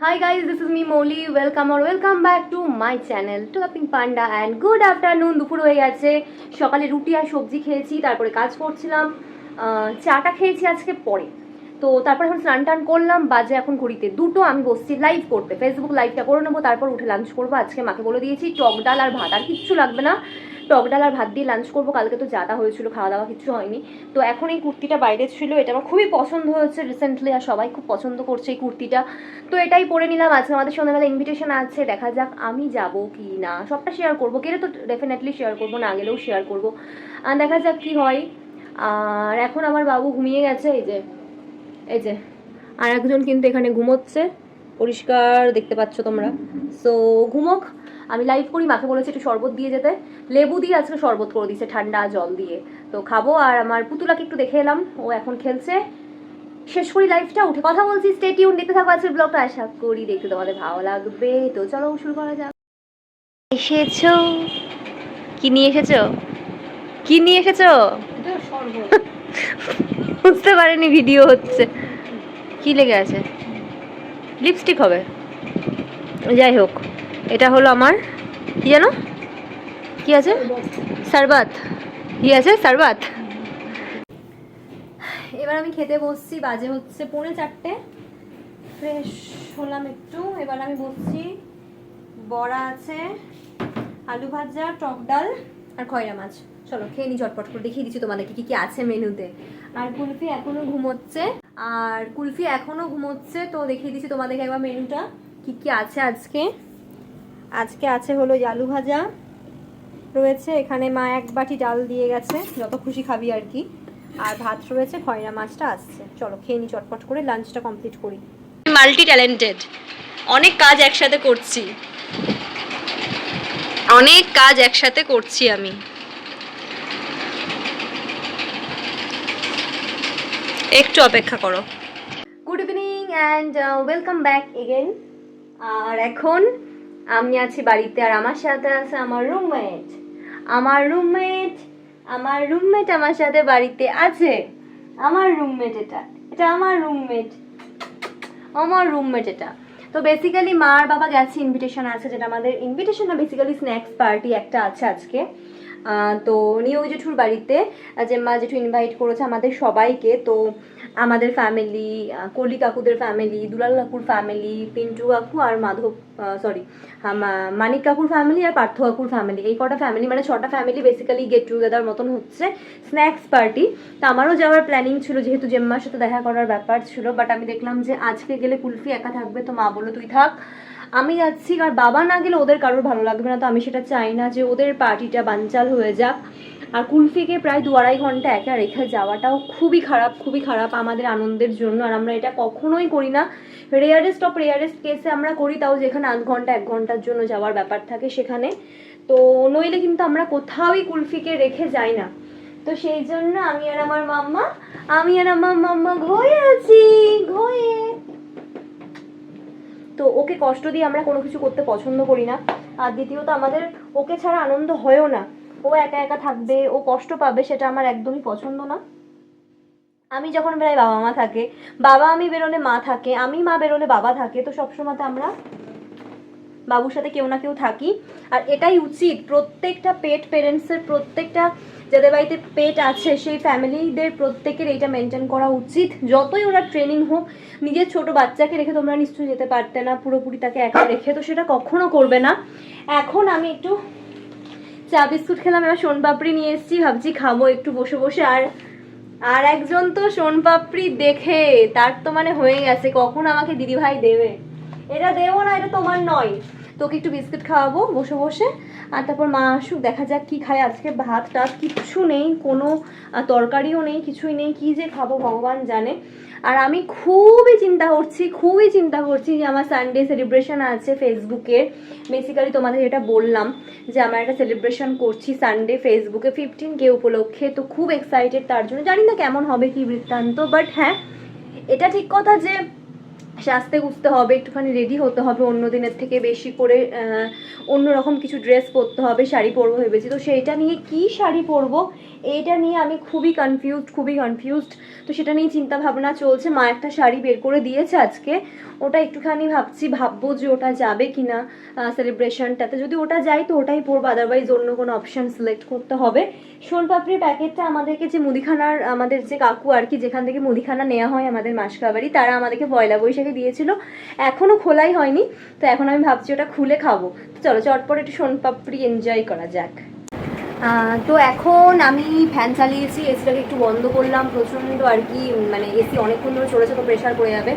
Hi guys, this is me Molly. Welcome or welcome back to my channel. Talking Panda and good afternoon. দুপুর হয়ে গেছে। সকালে রুটি আর সবজি খেয়েছি তারপরে কাজ করছিলাম। চাটা খেয়েছি আজকে পরে। তো তারপর এখন স্নান টান করলাম বাজে এখন ঘড়িতে দুটো। আমি বসছি লাইভ করতে। ফেসবুক লাইভটা করে নেব তারপর উঠে লাঞ্চ করব। আজকে মাকে বলে দিয়েছি টক ডাল আর ভাত আর কিচ্ছু লাগবে না। টক ডাল আর ভাত দিয়ে লাঞ্চ করব, কালকে তো যাতা হয়েছিল খাওয়া দাওয়া কিছু হয়নি। তো এখন এই কুর্তিটা বাইরে ছিল, এটা আমার খুবই পছন্দ হয়েছে রিসেন্টলি আর সবাই খুব পছন্দ করছে এই কুর্তিটা। তো এটাই পরে নিলাম, আজকে আমাদের সন্ধ্যাবেলা ইনভিটেশন আছে, দেখা যাক আমি যাব কি না। সবটা শেয়ার করব গেলে তো ডেফিনেটলি শেয়ার করব, না গেলেও শেয়ার করব। আর দেখা যাক কি হয়। আর এখন আমার বাবু ঘুমিয়ে গেছে, এই যে এই যে আর একজন কিন্তু এখানে ঘুমোচ্ছে। পরিষ্কার দেখতে পাচ্ছ তোমরা। সো ঘুমোক। আমি লাইভ করি মাকে বলেছি একটু শরবত দিয়ে যেতে। লেবু দিয়ে আজকে শরবত করে দিয়েছে ঠান্ডা জল দিয়ে। তো খাব আর আমার পুতুলাকে একটু দেখে এলাম ও এখন খেলছে। শেষ করি লাইফটা উঠে কথা বলছি স্টে টিউন দেখতে থাকো আজকের ব্লগটা আশা করি দেখতে তোমাদের ভালো লাগবে। তো চলো শুরু করা যাক। এসেছ? কি নিয়ে এসেছ? কি নিয়ে এসেছ? বুঝতে পারেনি ভিডিও হচ্ছে। কি লেগে আছে? লিপস্টিক হবে। যাই হোক। এটা হলো আমার, কি জানো? কি আছে? সারবাত। কি আছে? সারবাত। এবার আমি খেতে বসছি, বাজে হচ্ছে পৌনে চারটে। ফ্রেশ হলাম একটু। এবার আমি বসছি, বড়া আছে, আলু ভাজা, টক ডাল আর খয়রা মাছ। চলো, খেয়ে নি ঝটপট করে। দেখিয়ে দিচ্ছি তোমাদেরকে কি কি আছে মেনুতে। আর কুলফি এখনও ঘুমোচ্ছে। আর কুলফি এখনও ঘুমোচ্ছে, তো দেখিয়ে দিচ্ছি তোমাদেরকে একবার মেনুটা। কি কি আছে আজকে? আজকে আছে হলো আলু ভাজা। রয়েছে এখানে মা এক বাটি ডাল দিয়ে গেছে যত খুশি খাবি আর কি। আর ভাত রয়েছে খয়রা মাছটা আসছে। চলো খেয়ে নি চটপট করে লাঞ্চটা কমপ্লিট করি। মাল্টি ট্যালেন্টেড অনেক কাজ একসাথে করছি। অনেক কাজ একসাথে করছি আমি। একটু অপেক্ষা করো। Good evening and welcome back again আর এখন আমি আছি বাড়িতে আর আমার সাথে আছে আমার রুমমেট আমার রুমমেট আমার রুমমেট আমার সাথে বাড়িতে আছে। আমার রুমমেট এটা। এটা আমার রুমমেট আমার রুমমেট এটা। তো বেসিক্যালি মা আর বাবা গেছে ইনভিটেশন আছে, যেটা আমাদের ইনভিটেশন না বেসিক্যালি স্ন্যাক্স পার্টি একটা আছে আজকে। তো নিউ জেঠুর বাড়িতে যে মা জেঠু ইনভাইট করেছে আমাদের সবাইকে, তো আমাদের ফ্যামিলি কলি কাকুদের ফ্যামিলি দুলাল কাকুর ফ্যামিলি পিন্টু কাকু আর মাধব সরি মানিক কাকুর ফ্যামিলি আর পার্থ কাকুর ফ্যামিলি এই কটা ফ্যামিলি মানে ছটা ফ্যামিলি বেসিক্যালি গেট টুগেদার মতন হচ্ছে স্ন্যাক্স পার্টি তো আমারও যাওয়ার প্ল্যানিং ছিল, যেহেতু জেম্মার সাথে দেখা করার ব্যাপার ছিল বাট আমি দেখলাম যে আজকে গেলে কুলফি একা থাকবে, তো মা বলল, তুই থাক। আমি যাচ্ছি আর বাবা না গেলে ওদের কারোর ভালো লাগবে না। তো আমি সেটা চাই না যে ওদের পার্টিটা বানচাল হয়ে যাক। আর কুলফিকে প্রায় দু আড়াই ঘণ্টা একা রেখে যাওয়াটাও খুবই খারাপ খুবই খারাপ আমাদের আনন্দের জন্য। আর আমরা এটা কখনোই করি না। রেয়ারেস্ট অফ রেয়ারেস্ট কেসে আমরা করি, তাও যেখানে আধ ঘণ্টা, এক ঘণ্টার জন্য যাওয়ার ব্যাপার থাকে সেখানে। তো নইলে কিন্তু আমরা কোথাওই কুলফিকে রেখে যাই না। তো সেই জন্য আমি আর আমার মাম্মা, আমি আর আমার মাম্মা ঘয়ে আছি, ঘয়ে। তো ওকে কষ্ট দিয়ে আমরা কোনো কিছু করতে পছন্দ করি না। আর দ্বিতীয়ত আমাদের ওকে ছাড়া আনন্দ হয়ও না। ও একা একা থাকবে, ও কষ্ট পাবে সেটা আমার একদমই পছন্দ না। আমি যখন বেরোই বাবা মা থাকে, বাবা আমি বেরোলে মা থাকে, আমি মা বেরোলে বাবা থাকে, তো সবসময় আমরা বাবুর সাথে কেউ না কেউ থাকি। আর এটাই উচিত প্রত্যেকটা পেট পেরেন্টসের প্রত্যেকটা যাদের বাড়িতে পেট আছে সেই ফ্যামিলিদের প্রত্যেকের এইটা মেনটেন করা উচিত। যতই ওরা ট্রেনিং হোক নিজের ছোট বাচ্চাকে রেখে তোমরা নিশ্চয়ই যেতে পারতে না পুরোপুরি তাকে একা রেখে তো সেটা কখনো করবে না। এখন আমি একটু চা বিস্কুট খেলাম এবার সোনপাপড়ি নিয়ে এসেছি ভাবছি খাব একটু বসে বসে। আর আর একজন তো সোনপাপড়ি দেখে তার তো মানে হয়ে গেছে কখন আমাকে দিদিভাই দেবে? এটা দেবো না এটা তোমার নয়। তোকে একটু বিস্কুট খাওয়াবো, বসে বসে। আর তারপর মা আসুক, দেখা যাক কি খায় আজকে। ভাত টাত কিচ্ছু নেই, কোনো তরকারিও নেই, কিছুই নেই, কি যে খাব ভগবান জানে। আর আমি খুবই চিন্তা করছি, খুবই চিন্তা করছি যে আমার সানডে সেলিব্রেশন আছে ফেসবুকের বেসিক্যালি তোমাদের যেটা বললাম যে আমরা একটা সেলিব্রেশন করছি সানডে ফেসবুকে ফিফটিন কে উপলক্ষে, তো খুব এক্সাইটেড তার জন্য। জানি না কেমন হবে কি বৃত্তান্ত বাট হ্যাঁ এটা ঠিক কথা যে সাজতে গুছতে হবে একটুখানি রেডি হতে হবে অন্য দিনের থেকে বেশি করে আহ, অন্যরকম কিছু ড্রেস পরতে হবে শাড়ি পরবো ভেবেছি। তো সেইটা নিয়ে কি শাড়ি পরবো এইটা নিয়ে আমি খুবই কনফিউজড খুবই কনফিউজড তো সেটা নিয়ে চিন্তা ভাবনা চলছে। মা একটা শাড়ি বের করে দিয়েছে আজকে। ওটা একটুখানি ভাবছি ভাববো যে ওটা যাবে কিনা সেলিব্রেশনটাতে যদি ওটা যায় তো ওটাই পরবো আদারওয়াইজ অন্য কোনো অপশান সিলেক্ট করতে হবে। সোনপাপড়ির প্যাকেটটা আমাদেরকে যে মুদিখানার আমাদের যে কাকু আর কি যেখান থেকে মুদিখানা নেওয়া হয় আমাদের মাসকাবাড়ি তারা আমাদেরকে পয়লা বৈশাখে দিয়েছিল এখনও খোলাই হয়নি, তো এখন আমি ভাবছি ওটা খুলে খাব। তো চলো, চটপট একটু সোনপাপড়ি এনজয় করা যাক। তো এখন আমি ফ্যান চালিয়েছি এসিটাকে একটু বন্ধ করলাম, প্রচণ্ড আর কি মানে এসি অনেকক্ষণ ধরে চলেছে তো প্রেশার পড়ে যাবে।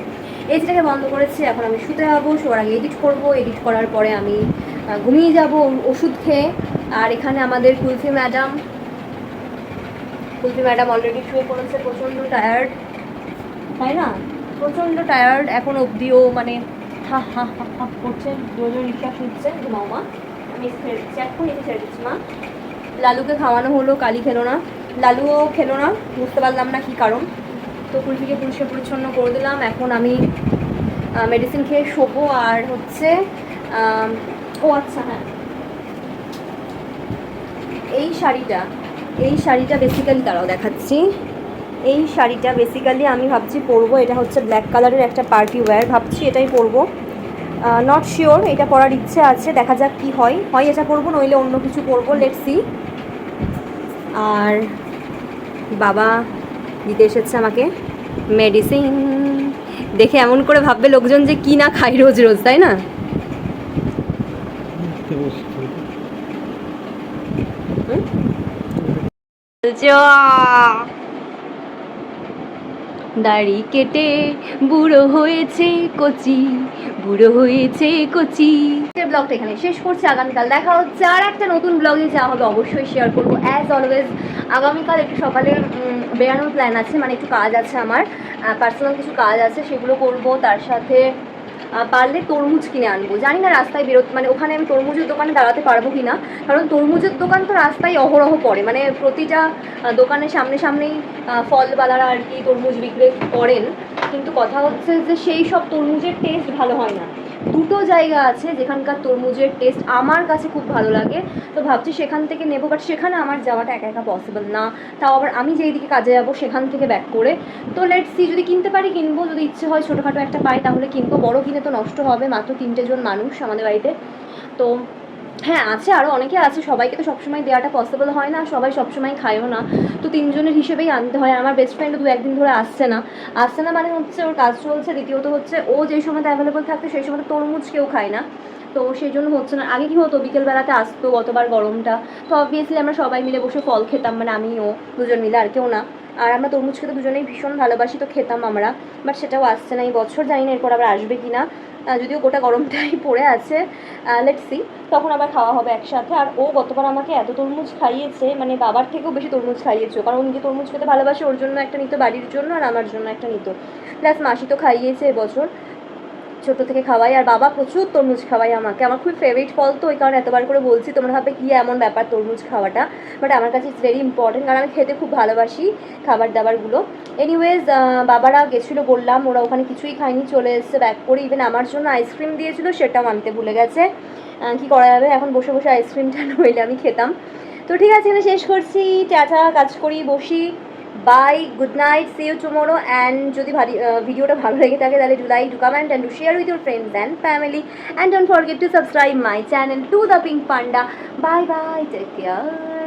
এসিটাকে বন্ধ করেছি, এখন আমি শুতে যাব, শোয়ার আগে এডিট করব এডিট করার পরে আমি ঘুমিয়ে যাব, ওষুধ খেয়ে। আর এখানে আমাদের Kulfi madam Kulfi madam already শুয়ে পড়েছে, প্রচণ্ড টায়ার্ড তাই না? প্রচণ্ড টায়ার্ড এখন অবধিও মানে হা হা হা হা করছে জোর নিঃশ্বাস নিচ্ছে ঘুমাও মা আমি ছেড়ে দিচ্ছি এখন এসে ছেড়ে দিচ্ছি, মা। লালুকে খাওয়ানো হলো, কালি খেলো না। লালুও খেলো না, বুঝতে পারলাম না কী কারণ। তো কুলফিকে পরিষ্কার পরিচ্ছন্ন করে দিলাম, এখন আমি মেডিসিন খেয়ে শোবো, আর হচ্ছে ও আচ্ছা হ্যাঁ। এই শাড়িটা এই শাড়িটা বেসিক্যালি তারাও দেখাচ্ছি। এই শাড়িটা বেসিক্যালি আমি ভাবছি পরবো এটা হচ্ছে ব্ল্যাক কালারের একটা পার্টি ওয়্যার ভাবছি এটাই পরবো। নট শিওর এটা পরার ইচ্ছে আছে দেখা যাক কি হয়। হয় এটা পরবো নইলে অন্য কিছু পরবো লেট সি আর বাবা দিতে এসেছে আমাকে মেডিসিন দেখে এমন করে ভাববে লোকজন যে কি না খাই রোজ রোজ তাই না? দাড়ি কেটে, বুড়ো হয়েছে কচি, বুড়ো হয়েছে কচি। ব্লগটা এখানে শেষ করছি, আগামীকাল দেখা হচ্ছে আর একটা নতুন ব্লগে যা হবে অবশ্যই শেয়ার করব অ্যাজ অলওয়েজ আগামীকাল একটু সকালে বেড়ানোর প্ল্যান আছে মানে একটু কাজ আছে আমার পার্সোনাল কিছু কাজ আছে, সেগুলো করব, তার সাথে পারলে তরমুজ কিনে আনব। জানি না রাস্তায় বেরোত মানে ওখানে আমি তরমুজের দোকানে দাঁড়াতে পারব কি না কারণ তরমুজের দোকান তো রাস্তায় অহরহ পড়ে। মানে প্রতিটা দোকানের সামনে সামনেই ফলবালারা আর কি তরমুজ বিক্রি করেন। কিন্তু কথা হচ্ছে যে সেই সব তরমুজের টেস্ট ভালো হয় না। দুটো জায়গা আছে যেখানকার তরমুজের টেস্ট আমার কাছে খুব ভালো লাগে। তো ভাবছি সেখান থেকে নেব বাট সেখানে আমার যাওয়াটা একা একা পসিবল না। তাও আবার আমি যেই দিকে কাজে যাব সেখান থেকে ব্যাক করে। তো লেট সি যদি কিনতে পারি কিনবো, যদি ইচ্ছে হয় ছোটোখাটো একটা পাই, তাহলে কিনবো। বড় কিনে তো নষ্ট হবে, মাত্র তিনটে জন মানুষ আমাদের বাড়িতে। তো হ্যাঁ আছে আরও অনেকে আছে, সবাইকে তো সবসময় দেওয়াটা পসিবল হয় না, সবাই সবসময় খায়ও না। তো তিনজনের হিসেবেই আনতে হয়। আমার বেস্ট ফ্রেন্ড দু একদিন ধরে আসছে না। আসছে না মানে হচ্ছে ওর কাজ চলছে, দ্বিতীয়ত হচ্ছে ও যেই সময়তে অ্যাভেলেবল থাকতো, সেই সময় তরমুজ কেউ খায় না। তো সেই জন্য হচ্ছে না। আগে কি হতো, বিকেলবেলাতে আসতো, গতবার গরমটা। তো অবভিয়াসলি আমরা সবাই মিলে বসে ফল খেতাম মানে আমিও দুজন মিলে, আর কেউ না। আর আমরা তরমুজ খেতে দুজনেই ভীষণ ভালোবাসি, তো খেতাম আমরা। বাট সেটাও আসছে না। এই বছর জানি না এরপর আবার আসবে কি না যদিও গোটা গরমটাই পড়ে আছে লেটসি তখন আবার খাওয়া হবে একসাথে। আর ও গতবার আমাকে এত তরমুজ খাইয়েছে মানে বাবার থেকেও বেশি তরমুজ খাইয়েছে কারণ যে তরমুজ খেতে ভালোবাসে ওর জন্য একটা নিত, বাড়ির জন্য আর আমার জন্য একটা নিত। প্লাস মাসি তো খাইয়েছে এবছর। ছোটো থেকে খাওয়াই, আর বাবা প্রচুর তরমুজ খাওয়াই আমাকে। আমার খুবই ফেভারিট ফল তো, ওই কারণে এতবার করে বলছি তোমরা ভাবে কি এমন ব্যাপার তরমুজ খাওয়াটা। বাট আমার কাছে ইটস ভেরি ইম্পর্টেন্ট কারণ আমি খেতে খুব ভালোবাসি খাবার দাবারগুলো এনিওয়েজ বাবারা গেছিল বললাম, ওরা ওখানে কিছুই খায়নি, চলে এসছে ব্যাক করে। ইভেন আমার জন্য আইসক্রিম দিয়েছিল, সেটাও আনতে ভুলে গেছে। কি করা যাবে? এখন বসে বসে আইসক্রিমটা নইলে আমি খেতাম। তো ঠিক আছে এখানে শেষ করছি। টাটা, কাজ করি, বসি। Bye good night see you tomorrow and যদি ভিডিওটা ভালো লেগে থাকে, তাহলে do like do comment and do share with your friends and family and don't forget to subscribe my channel to the pink panda bye bye take care